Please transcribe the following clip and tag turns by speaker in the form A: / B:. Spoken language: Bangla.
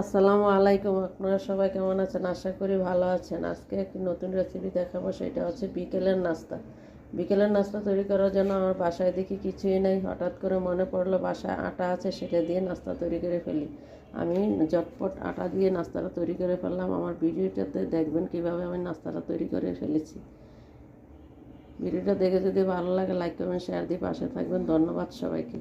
A: আসসালামু আলাইকুম আপনারা সবাই কেমন আছেন? আশা করি ভালো আছেন। আজকে একটি নতুন রেসিপি দেখাবো, সেটা হচ্ছে বিকেলের নাস্তা। বিকেলের নাস্তা তৈরি করার জন্য আমার বাসায় দেখি কিছুই নেই। হঠাৎ করে মনে পড়ল বাসায় আটা আছে, সেটা দিয়ে নাস্তা তৈরি করে ফেলি। আমি ঝটপট আটা দিয়ে নাস্তাটা তৈরি করে ফেললাম। আমার ভিডিওটাতে দেখবেন কীভাবে আমি নাস্তাটা তৈরি করে ফেলেছি। ভিডিওটা দেখে যদি ভালো লাগে লাইক করবেন শেয়ার দিয়ে পাশে থাকবেন। ধন্যবাদ সবাইকে।